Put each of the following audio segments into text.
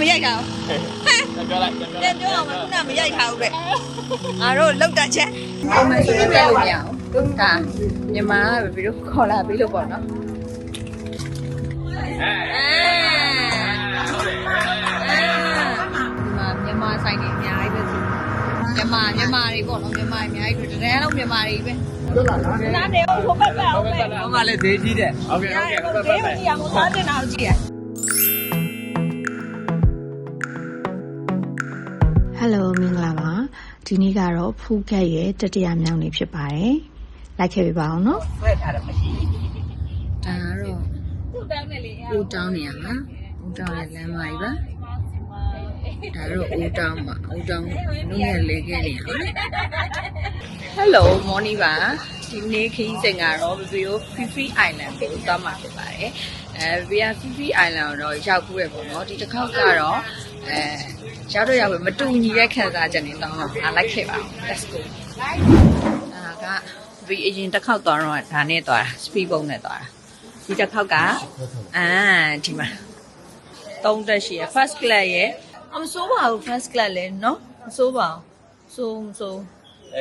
မရိုက်ထားဘူးဟမ်ပြောလိုက်ပြောလိုက်ပြောအောင်ခုနမရိုက်ထားဘူးတဲ့ငါတို့လောက်တာချက်ပုံမှန်ဆိုတော့ပြလို့မရဘူးဒါမြန်မာကဘယ်လိုခေါ်လာပြီလို့ပေါ့နော်အဲမြန်မာဆိုင်တွေအများကြီးပဲဆိုမြန်မာမြန်မာတွေပေါ့နော်မြန်မာအများကြီးပဲတရန်လုံးမြန်မာတွေပဲဟုတ်လားနားနေဟိုဘက်ပဲဟိုဘက်ကလည်းဈေးကြီးတယ်ဟုတ်ကဲ့ဟုတ်ကဲ့ဟုတ်ကဲ့ဈေးကြီးအောင်သားတင်တာကိုကြည့်ရ ဟယ်လိုမင်္ဂလာပါဒီနေ့ကတော့ဖူးကက်ရဲ့တတိယမြောက်နေ့ဖြစ်ပါတယ်လိုက်ခဲ့ပြပါအောင်နော်ဒါကတော့သူ့တောင်းနေလေဦးတောင်းနေရလားဦးတောင်းရဲ့လမ်းမကြီးပါဒါတော့ဦးတောင်းပါဦးတောင်းနုငယ်လေးခဲ့နေရပါ Hello morning ပါဒီနေ့ခီးစဉ်ကတော့ Vivio Fifi Island ကိုသွားမှာဖြစ်ပါတယ်အဲ Vivio Fifi Island ကိုတော့ရောက်ခုရပေါ့နော်ဒီတစ်ခေါက်ကတော့ အဲရောက်တော့ရောက်ပဲမတူညီတဲ့ခံစားချက်တွေတော့အားလိုက်ခဲ့ပါဦး Let's go ဒါက V အရင်တစ်ခေါက်သွားတော့ဒါနဲ့သွားတာ speed boat နဲ့သွားတာဒီတစ်ခေါက်ကအာဒီမှာသုံးတက်ရှိရ first class ရဲ့အမစိုးပါဘူး first class လဲနော်မစိုးပါဘူးစိုးမစိုး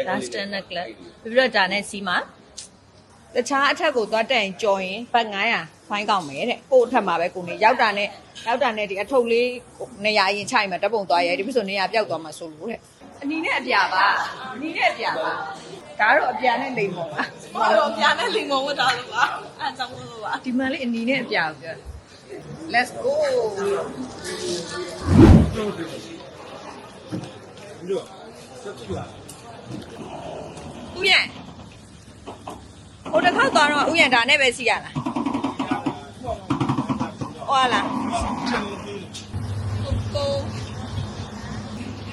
ဒါ standard class ပြီးတော့ဒါနဲ့စီးမှာ တခြားအထက်ကိုသွားတက်ရင်ကြော်ရင်ဘတ်900ဖိုင်းကောက်မယ်တဲ့ကို့အထက်မှာပဲကိုနေရောက်တာနဲ့ရောက်တာနဲ့ဒီအထုပ်လေးနေရာရင်ချိုက်မှာဓာတ်ပုံသွားရဲဒီပြဆိုနေရာပျောက်သွားမှာဆိုလို့တဲ့အနီနဲ့အပြာပါအနီနဲ့အပြာပါဒါတော့အပြာနဲ့လိမ်မော်ပါဘာလို့ပြန်နေလင်ကုန်ဝတ်တာလို့ပါအဲကြောင့်လို့ပါဒီမှာလေးအနီနဲ့အပြာကိုပြော Let's go ဥယျာဉ် ဟိုတစ်ခါသွားတော့ဥယျာဉ်ဒါနဲ့ပဲစီးရလားဟုတ်လား Go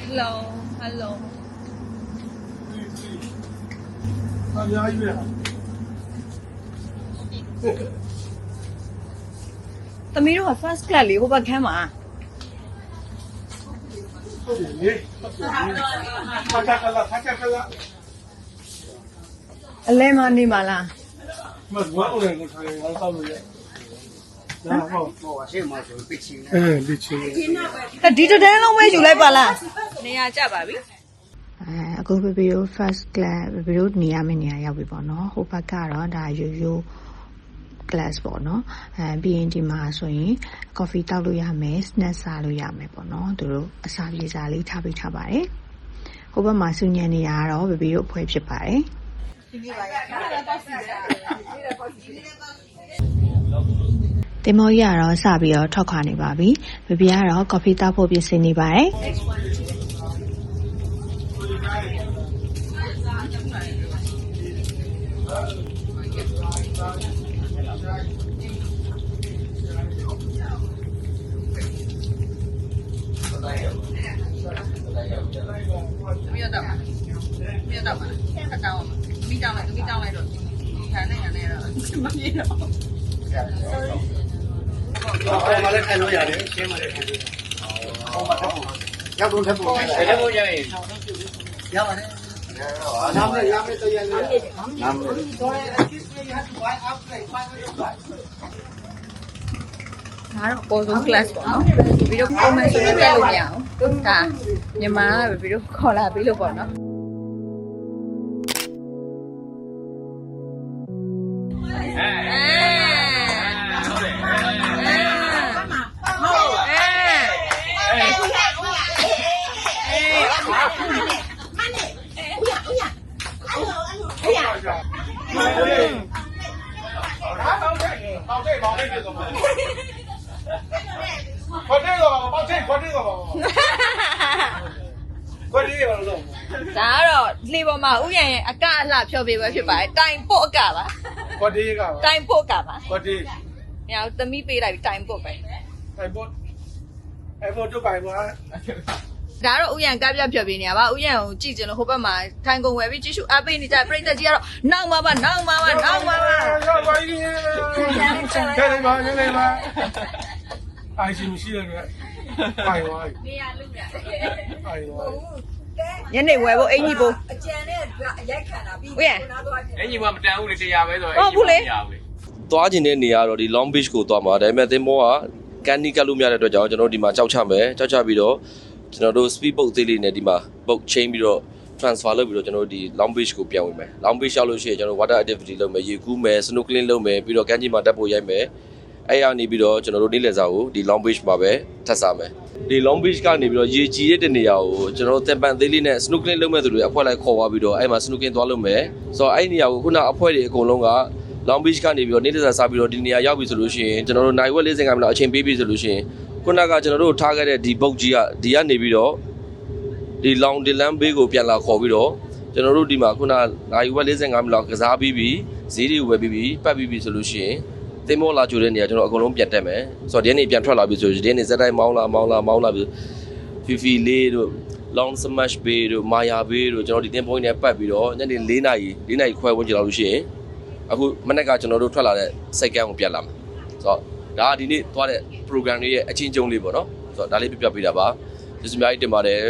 Hello Hello အများကြီးပဲသမီးတို့က first class လေးဟိုဘက်ခန်းမှာဟုတ်တယ်လေဖတ်ကလာဖတ်ကလာ အလဲမနေပါလားမဝါဦးလည်းကိုထားရင်ငါစောက်လို့ရဒါဟုတ်ဟောအရှိမဆိုပစ်ချင်းအဲဒီချီဒီတစ်တန်းလုံးပဲယူလိုက်ပါလားနေရာကျပါပြီအဲအခုဘီဘီတို့ first class ဘီဘီတို့နေရမယ့်နေရာရောက်ပြီပေါ့နော်ဟိုဘက်ကတော့ဒါရိုးရိုး class ပေါ့နော်အဲပြီးရင်ဒီမှာဆိုရင် coffee တောက်လို့ရမယ် snack စားလို့ရမယ်ပေါ့နော်သူတို့အစာပြေစာလေးထားပေးထားပါတယ်ဟိုဘက်မှာစူညံနေရတော့ဘီဘီတို့အဖွဲဖြစ်ပါတယ် တင်မောကြီးကတော့စပြီးတော့ထွက်ခွာနေပါပြီဘီဘီကတော့ coffee တောက်ဖို့ပြင်ဆင်နေပါတယ်မရတော့မရတော့ပါခက်တောင်းမိတောင်းလိုက်မိတောင်း လိုက်တော့ခံနေရနေတော့မပြေတော့ဟောမလည်းခံလို့ရတယ်ရှင်းမလည်းခံလို့ဟောမတော့ရောက်တော့ထပ်ဖို့တယ်ထပ်ဖို့ရရင်ရပါတယ်နာမည်ရမယ်တရားလေးနာမည်ဒါတော့ပေါ်ဆုံး class ပေါ့နော်ပြီးတော့ပုံမှန်ဆိုတော့တက်လို့မရအောင်ဒါ မဥယျာဉ်ရဲ့အကအလှဖြောပေးပဲဖြစ်ပါတယ်တိုင်ပို့အကပါကော်ဒီကပါတိုင်ပို့အကပါကော်ဒီမရဘူးသမီးပေးလိုက်ပြီတိုင်ပို့ပဲတိုင်ပို့အဲ့ဘို့တို့ပိုင်ပါဒါတော့ဥယျံကပြပြပေးနေရပါဥယျံကိုကြည့်ကြလို့ဟိုဘက်မှာထိုင်ကုန်ဝယ်ပြီးကြည့်ရှုအားပေးနေကြပြိသက်ကြီးကတော့နောက်မှာပါနောက်မှာပါနောက်မှာပါရောက်ပါပြီခဲလိုက်ပါခဲလိုက်ပါအိုင်ရှင်ရှိတယ်ကွာပိုင်သွားပြီနေရလို့ရပိုင်သွား ညနေဝယ်ဖို့အင်ကြီးပို့အကျန်နဲ့ရိုက်ခံတာပြီးဥယျာဉ်နားသွားတယ်အင်ကြီးမမတန်ဘူးလေတရားပဲဆိုဟုတ်ဘူးလေတရားဘူးလေသွားကျင်တဲ့နေရာတော့ဒီ Long Beach ကိုသွားမှာဒါပေမဲ့သင်္ဘောကကန်နီကတ်လို့မရတဲ့အတွက်ကြောင့်ကျွန်တော်တို့ဒီမှာကြောက်ချမယ်ကြောက်ချပြီးတော့ကျွန်တော်တို့ speed boat သေးလေးနဲ့ဒီမှာ boat chain ပြီးတော့ transfer လုပ်ပြီးတော့ကျွန်တော်တို့ဒီ long beach ကိုပြန်ဝင်မယ် long beach ရောက်လို့ရှိရင်ကျွန်တော် water activity လုပ်မယ်ရေကူးမယ် snorkeling လုပ်မယ်ပြီးတော့ကမ်းခြေမှာတက်ဖို့ရိုက်မယ်အဲ့ရနေပြီးတော့ကျွန်တော်တို့နေ့လည်စာကိုဒီ long beach မှာပဲထပ်စားမယ် ဒီ long beach ကနေပြီးတော့ရေကြီးတဲ့နေရာကိုကျွန်တော်တို့တင်ပန်သေးလေးနဲ့ snorkeling လုပ်မဲ့သူတွေအဖွဲလိုက်ခေါ်သွားပြီးတော့အဲ့မှာ snorkeling သွားလုပ်မယ်ဆိုတော့အဲ့ဒီနေရာကိုခုနအဖွဲတွေအကုန်လုံးက Long Beach ကနေပြီးတော့နေ့တစ်စားစားပြီးတော့ဒီနေရာရောက်ပြီဆိုလို့ရှိရင်ကျွန်တော်တို့နိုင်ဝက်40ခါမလောက်အချိန်ပေးပြီဆိုလို့ရှိရင်ခုနကကျွန်တော်တို့ထားခဲ့တဲ့ဒီ boat ကြီးကဒီကနေပြီးတော့ဒီ Long Dylan Bay ကိုပြန်လာခေါ်ပြီးတော့ကျွန်တော်တို့ဒီမှာခုနနိုင်ဝက်45မိနစ်လောက်ကစားပြီးပြီဈေးတွေဝယ်ပြီးပြီပတ်ပြီးပြီဆိုလို့ရှိရင် တင်မောလာကြိုတဲ့နေရာကျွန်တော်အကုန်လုံးပြန်တက်မယ်ဆိုတော့ဒီနေ့ပြန်ထွက်လာပြီဆိုရင်ဒီနေ့ဇက်တိုင်းမောင်းလာမောင်းလာမောင်းလာပြီးဖီဖီလေးတို့ long smash bay တို့ maya bay တို့ကျွန်တော်ဒီတင် point နဲ့ပတ်ပြီးတော့ညနေ4နာရီ4နာရီခွဲဝန်းကျင်လောက်လို့ရှိရင်အခုမနေ့ကကျွန်တော်တို့ထွက်လာတဲ့စိတ်ကန်းကိုပြတ်လာမှာဆိုတော့ဒါကဒီနေ့သွားတဲ့ program လေးရဲ့အချင်းချင်းလေးပေါ့နော်ဆိုတော့ဒါလေးပြပြပေးတာပါကျေးဇူးအများကြီးတင်ပါတယ်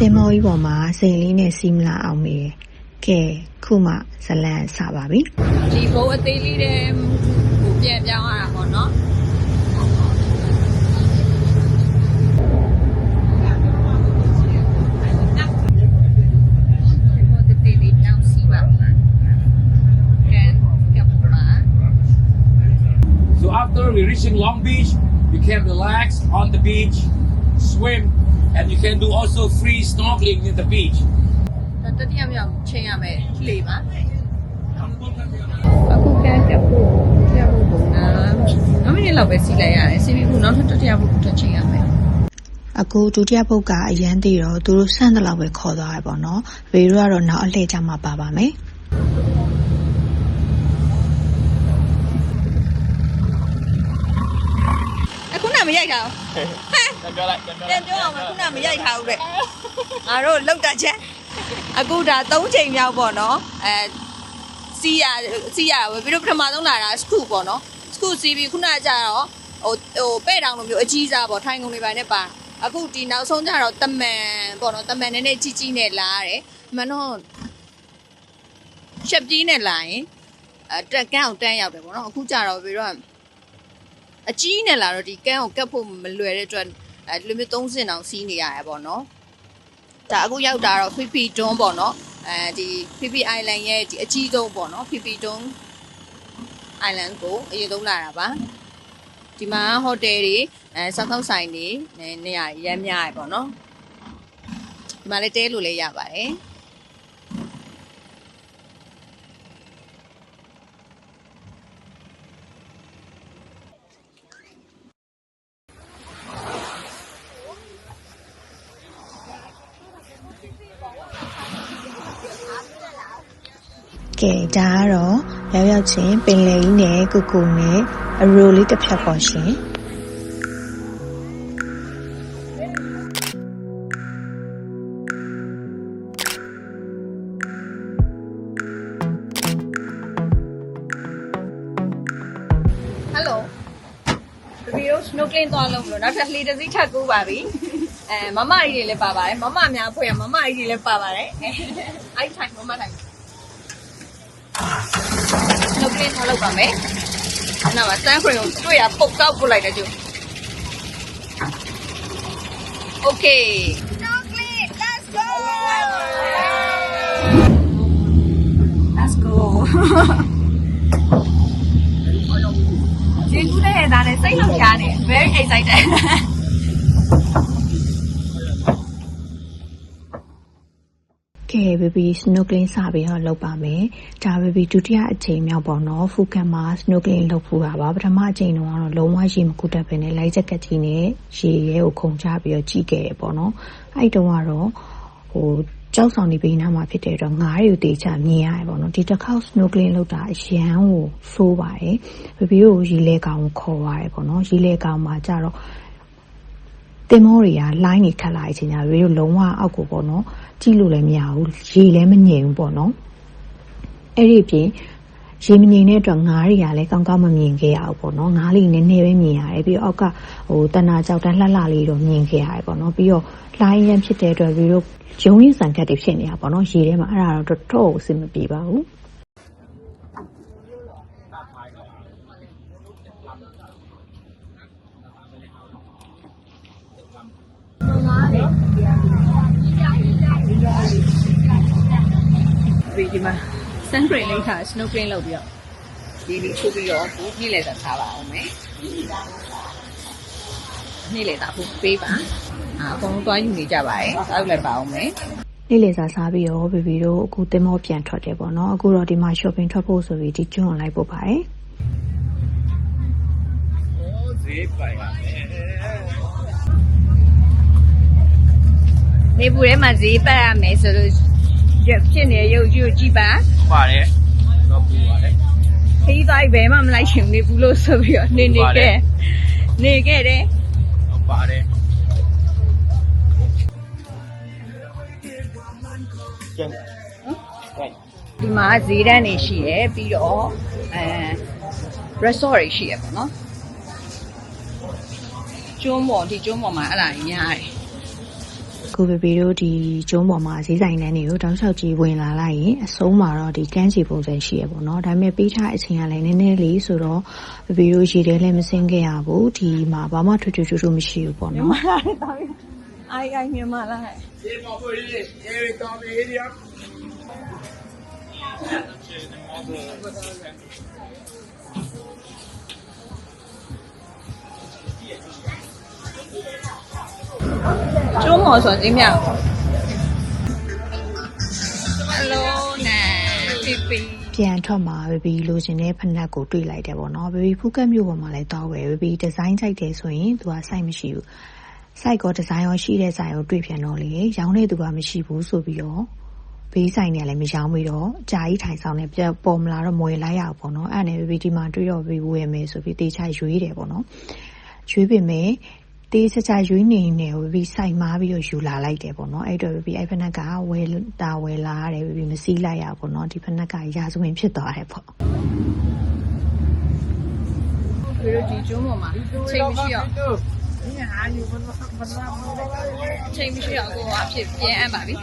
တင်မောကြီးပေါ်မှာစိန်လေးနဲ့စီးမလာအောင်မေး ကဲခုမှဇလန်စပါပြီ ဒီဘုံအသေးလေးတဲ့ဟိုပြန်ပြောင်းရတာပေါ့နော်ဘောတသေးလေးပြောင်းစီပါမယ်ကန်ကပ်ပါ So after we reaching Long Beach, you can relax on the beach, swim, and you can do also free snorkeling in the beach. ဒါတတိယမြောက်ချိန်ရမယ်လှေပါအခုကန်းကပ်ဖို့တရားဖို့ပုံနာ9မိနစ်လောက်ပဲစီးလိုက်ရတယ်စီးပြီးခုနောက်ထပ်တတိယဖို့တစ်ချိန်ရမယ်အခုဒုတိယပုတ်ကအရန်သေးတော့သူတို့ဆန့်တဲ့လောက်ပဲခေါ်သွားရပေါ့နော်ဘေတို့ကတော့နောက်အလှည့်ကြမှာပါပါမယ်အခုနမရိုက်ထားဘူးဟမ်ပြောလိုက်ပြန်ပြောအောင်ခုနမရိုက်ထားဘူးတဲ့ငါတို့လောက်တာချက် အခုဒါ၃ချိန်မြောက်ပေါ့နော်အဲစီးရစီးရပဲပြီးတော့ပထမဆုံးလာတာစကူပေါ့နော်စကူစီးပြီးခုနကျတော့ဟိုဟိုပဲ့တောင်လိုမျိုးအကြီးစားပေါ့ထိုင်ကုန်တွေပါနဲ့ပါအခုဒီနောက်ဆုံးကျတော့တမန်ပေါ့နော်တမန်နည်းနည်းကြီးကြီးနဲ့လာရတယ်မန်တော့ချက်ကြီးနဲ့လာရင်အဲတက်ကန်းအောင်တန်းရောက်တယ်ပေါ့နော်အခုကျတော့ပြီးတော့အကြီးနဲ့လာတော့ဒီကန်းကိုကတ်ဖို့မလွယ်တဲ့အတွက်အဲဒီလိုမျိုးသုံးစင်အောင်စီးနေရတယ်ပေါ့နော် ဒါအခုရောက်တာတော့ Phi Phi Don ပေါ့နော်အဲဒီ Phi Phi Island ရဲ့ဒီအကြီးဆုံးပေါ့နော် Phi Phi Don Island ကိုအရင်ဆုံးလာတာပါဒီမှာဟိုတယ်တွေအဲစောက်စောက်ဆိုင်တွေနေနေရာရမ်းများရပေါ့နော်ဒီမှာလည်းတဲလို့လည်းရပါတယ် ကဲဒါကတော့ရောက်ရောက်ချင်းပင်လယ်ကြီးနဲ့ကိုကိုနဲ့အရိုလေးတစ်ဖြတ်ပေါ်ရှင်ဟယ်လိုဘီတို့ snorkeling သွားလုံးမလို့နောက်ထပ်လှေတစ်စီးထပ်ကူးပါပြီအဲမမကြီးတွေလည်းပါပါတယ်မမများဖွဲ့ရမမကြီးတွေလည်းပါပါတယ်အဲ့ထိုင်မမထိုင် snorkeling သွားလုပ်ပါမယ်နောက်မှာ sun cream ကိုတွေ့ရပုတ်ကောက်ပုတ်လိုက်တယ်ကျူ Okay snorkeling let's go let's go ကျေးဇူးတဲ့ဒါနဲ့စိတ်လှုပ်ရှားနေ very excited ကဲဘေဘီ snorkeling စပြီးတော့လုပ်ပါမယ် ဒါဘေဘီဒုတိယအချိန်မြောက်ပေါ့နော် ဖူကန်မှာ snorkeling လုပ်ဖူးတာပါ ပထမအချိန်တုန်းကတော့ လုံးဝရေမကူတတ်ပဲနဲ့လိုက်ချက်ကက်ကြီးနဲ့ ရေရဲကို ခုန်ချပြီးတော့ ကြီးခဲ့ရပေါ့နော် အဲ့တုန်းကတော့ဟိုကြောက်ဆောင်နေပြီးနားမှာ ဖြစ်တဲ့တော့ငါးတွေကိုတေချာမြင်ရတယ်ပေါ့နော် ဒီတစ်ခေါက် snorkeling လုပ်တာ အရန်ကို ဆိုးပါတယ်ဘေဘီကို ရေလဲကောင်ကို ခေါ်ရတယ်ပေါ့နော် ရေလဲကောင်မှာကြတော့ တင်မောတွေကလိုင်းနေခတ်လာတဲ့အချိန်ကျရေတို့လုံးဝအောက်ကိုပေါ့နော်ကြည့်လို့လည်းမရဘူးရေလည်းမငြိမ်ဘူးပေါ့နော်အဲ့ဒီအပြင်ရေမငြိမ်တဲ့အတွက်ငါးတွေကလည်းကောင်းကောင်းမမြင်ခဲ့ရဘူးပေါ့နော်ငါးလေးနည်းနည်းပဲမြင်ရတယ်ပြီးတော့အောက်ကဟိုတနာကြောက်တန်းလှလှလေးတော့မြင်ခဲ့ရတယ်ပေါ့နော်ပြီးတော့လိုင်းရန်ဖြစ်တဲ့အတွက်ရေတို့ဂျုံရင်းဆန်ခတ်တွေဖြစ်နေတာပေါ့နော်ရေထဲမှာအဲ့ဒါတော့တော်တော်အဆင်မပြေပါဘူး ဒီဒီမှာ sun cream လေးထား snow cream လုပ်ပြီးတော့ဒီလေးထိုးပြီးတော့ဘူးနေ့လည်စာထားပါအောင်မယ်နေ့လည်စာဘူးပေးပါအာအကုန်လုံးတွားယူနေကြပါတယ်တောက်လိုက်ပါအောင်မယ်နေ့လည်စာစားပြီးတော့ဘေဘီတို့အခုတင်မောပြန်ထွက်တယ်ပေါ့နော်အခုတော့ဒီမှာ shopping ထွက်ဖို့ဆိုပြီးဒီကျွန်းကိုလိုက်ပို့ပါတယ်နေပူထဲမှာဈေးပတ်ရမယ်ဆိုလို့ရ ဖြစ်နေရုပ်ကြီးကိုကြည့်ပါပါတယ်တော့ပူပါတယ်ခီးသွားဘယ်မှမလိုက်ရှင်နေဘူးလို့ဆိုပြီးတော့နေနေခဲ့နေခဲ့တယ်တော့ပါတယ်ဒီမှာဈေးတန်းနေရှိရယ်ပြီးတော့အဲ resort တွေရှိရယ်ပေါ့နော်ကျွန်းပေါ်ဒီကျွန်းပေါ်မှာအဲ့ဒါကြီးများတယ် အခုဘေဘီတို့ဒီကျွန်းပေါ်မှာဈေးဆိုင်တန်းတွေကိုတောက်လျှောက်ကြီးဝင်လာလိုက်ရင်အဆုံးမှာတော့ဒီကန်းချီပုံစံရှိရပေါ့နော်ဒါပေမဲ့ပေးထားအချိန်ကလည်းနည်းနည်းလေးဆိုတော့ဘေဘီတို့ရေထဲလည်းမစင်းခဲ့ရဘူးဒီမှာဘာမှထွတ်ထွတ်ထွတ်ထွတ်မရှိဘူးပေါ့နော်အိုင်အိုင်မြန်မာလားဒီမှာပေါ်ရေးရေးတော်ပြီးရကျွန်းပေါ်ဆိုဈေးမြော က်ဟယ်လိုနာပီပီပြန်ထွက်မှာဘေဘီလိုချင်တဲ့ဖနက်ကိုတွေ့လိုက်တယ်ပေါ့နော်ဘေဘီဖူးကတ်မြို့ပေါ်မှာလည်းတောက်ပဲဘေဘီဒီဇိုင်းကြိုက်တယ်ဆိုရင်သူကစိုက်မရှိဘူးစိုက်ကောဒီဇိုင်းရောရှိတဲ့ဆိုင်ကိုတွေ့ပြန်တော့လေရောင်းတဲ့သူကမရှိဘူးဆိုပြီးတော့ဘေးဆိုင်တွေကလည်းမရောင်းပြီးတော့ကြာကြီးထိုင်ဆောင်နေပြပေါ်မလာတော့မွေလိုက်ရအောင်ပေါ့နော်အဲ့ဒါနဲ့ဘေဘီဒီမှာတွေ့တော့ဘေဘီဝယ်မယ်ဆိုပြီးတေချာရွေးတယ်ပေါ့နော်ရွေးပြင်မယ် တေးစချရွေးနေနေဘေဘီစိုက်မားပြီးတော့ယူလာလိုက်တယ်ပေါ့နော်အဲ့တော့ဘေဘီအဲ့ဖနက်ကဝယ်တာဝယ်လာရတယ်ဘေဘီမစည်းလိုက်ရဘူးပေါ့နော်ဒီဖနက်ကရာဇဝင်ဖြစ်သွားတယ်ပေါ့သူတို့ဒီကျွန်းပေါ်မှာချိန်မရှိတော့ချိန်မရှိတော့ကိုကအဖြစ်ပြန်အပ်ပါပြီ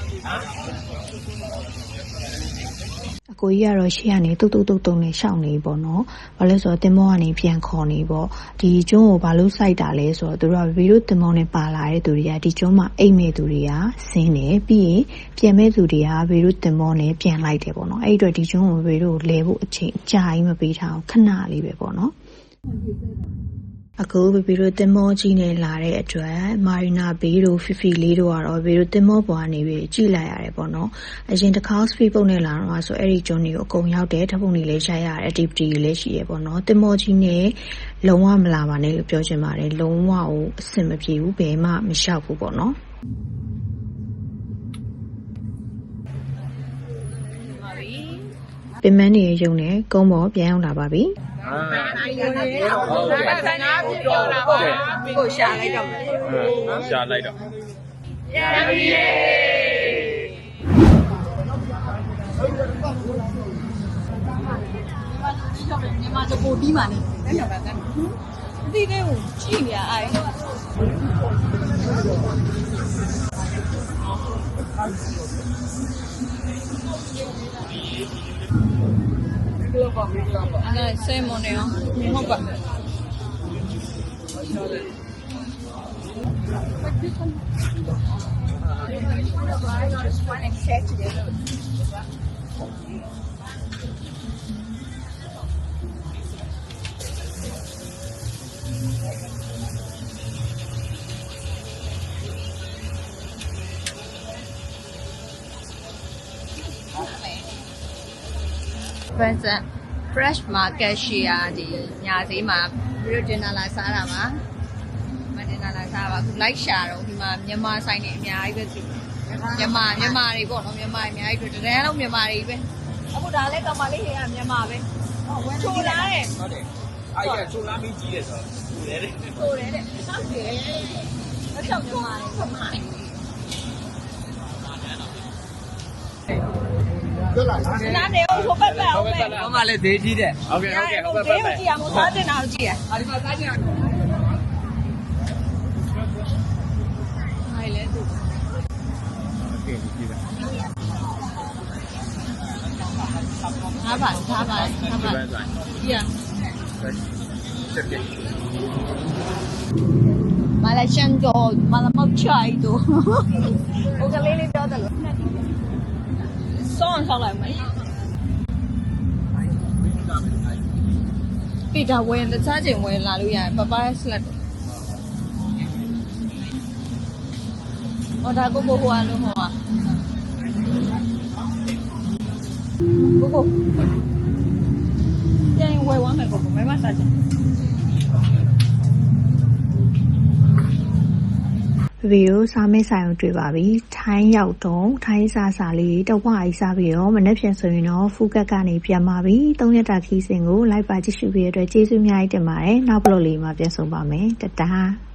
အကိုကြီးကတော့ ရှေ့ကနေ တုတ်တုတ်တုတ်တုတ်နဲ့ရှောင်းနေပေါ့နော်။ဘာလို့လဲဆိုတော့တင်မောကနေ ပြန်ခေါ်နေပေါ့။ဒီကျွန်းကို ဘာလို့စိုက်တာလဲဆိုတော့ သူတို့ကဗီဒီယိုတင်မောနဲ့ ပါလာတဲ့သူတွေက ဒီကျွန်းမှာ အိတ်မဲ့သူတွေက ဆင်းတယ် ပြီးရင် ပြန်မဲ့သူတွေကဗီဒီယိုတင်မောနဲ့ ပြန်လိုက်တယ်ပေါ့နော်။အဲ့ဒီအတွက် ဒီကျွန်းကိုဗီဒီယိုလဲဖို့ အချိန်အကြာကြီး မပေးထားအောင်ခဏလေးပဲပေါ့နော်။ အခုဘီဘီတို့တင်မောကြီးနဲ့လာတဲ့အတွက်မာရီနာဘေးတို့ဖီဖီလေးတို့ကတော့ဘီတို့တင်မောပေါ်ကနေပြီးကြည့်လိုက်ရတယ်ပေါ့နော်အရင်တစ်ခါ speed boat နဲ့လာတော့ဆိုအဲ့ဒီကျွန်းတွေကိုအကုန်ရောက်တယ်ဓာတ်ပုံတွေလည်းရိုက်ရတယ် activity တွေလည်းရှိရပေါ့နော်တင်မောကြီးနဲ့လုံးဝမလာပါနဲ့လို့ပြောချင်ပါတယ်လုံးဝဟိုအဆင်မပြေဘူးဘယ်မှမလျှောက်ဘူးပေါ့နော်ပါပြီပင်မနေရုံနဲ့ကုန်းပေါ်ပြန်ရောက်လာပါပြီ ပတ်စံငါးပြောတာပါကိုရှာလိုက်တော့မယ်ရှာလိုက်တော့မြန်မာတကိုပြီးမှနေအဲ့တော့ကတည်းကဒီလေးကိုကြည့်နေရအိုင် အဲ့ဒါဆေးမနေအောင်ဟုတ် ပါ present fresh market ရှိရဒီညာဈေးမှာပြီးတော့ dinner လာစားတာပါမ dinner လာစားပါအခု like ရှာတော့ဒီမှာမြန်မာဆိုင်တွေအများကြီးပဲသူမြန်မာမြန်မာတွေပေါ့နော်မြန်မာအများကြီးတွေ့တယ်တန်းလုံးမြန်မာတွေပဲအခုဒါလည်းကမလေးတွေကမြန်မာပဲဟုတ်ဝယ်ချိုလာတယ်ဟုတ်တယ်အားရချိုလာမင်းကြီးတယ်ဆိုတော့လေတဲ့ချိုတယ်တဲ့ဟုတ်တယ်အချောက်မြန်မာတွေမြန်မာတွေ ပြောလားနားနေအောင်ဆိုပတ်ပတ်အောင်ပဲဘာမှလည်းဈေးကြီးတယ်ဟုတ်ကဲ့ဟုတ်ကဲ့ဟုတ်ကဲ့ပတ်ပတ်ကြည့်ရမို့စားတင်တာကိုကြည့်ရအာဒီမှာစားချင်တာအဲ့လေသူโอเคကြည့်တာထားပါထားပါထားပါကြည့်ရစက်ပြမလာရှန်ကျော်မလာမောက်ချိုင်တို့ဟိုကလေးလေးပြောတယ်လို့ စောင်းဆောင်လိုက်မယ်ပြတာဝင်တခြားချိန်ဝင်လာလို့ရတယ်ပပစလက်ဟောဒါကိုကိုဟိုအလုံးဟောကိုကိုပြန်ဝယ်ဝမ်းမယ်ကိုကိုမဲမစားချင် ဗီဒီယိုစားမယ့်ဆိုင်ကိုတွေ့ပါပြီ။ထိုင်းရောက်တော့ထိုင်းစားစားလေးတဝအိစားပြီးတော့မနေ့ပြန်ဆိုရင်တော့ဖူကတ်ကနေပြန်ပါပြီ။၃ရက်တာခီးစဉ်ကိုလိုက်ပါကြည့်ရှုပြီးရတဲ့အတွက်ကျေးဇူးအများကြီးတင်ပါတယ်။နောက်ဘလော့လေးမှာပြန်ဆုံပါမယ်။တတား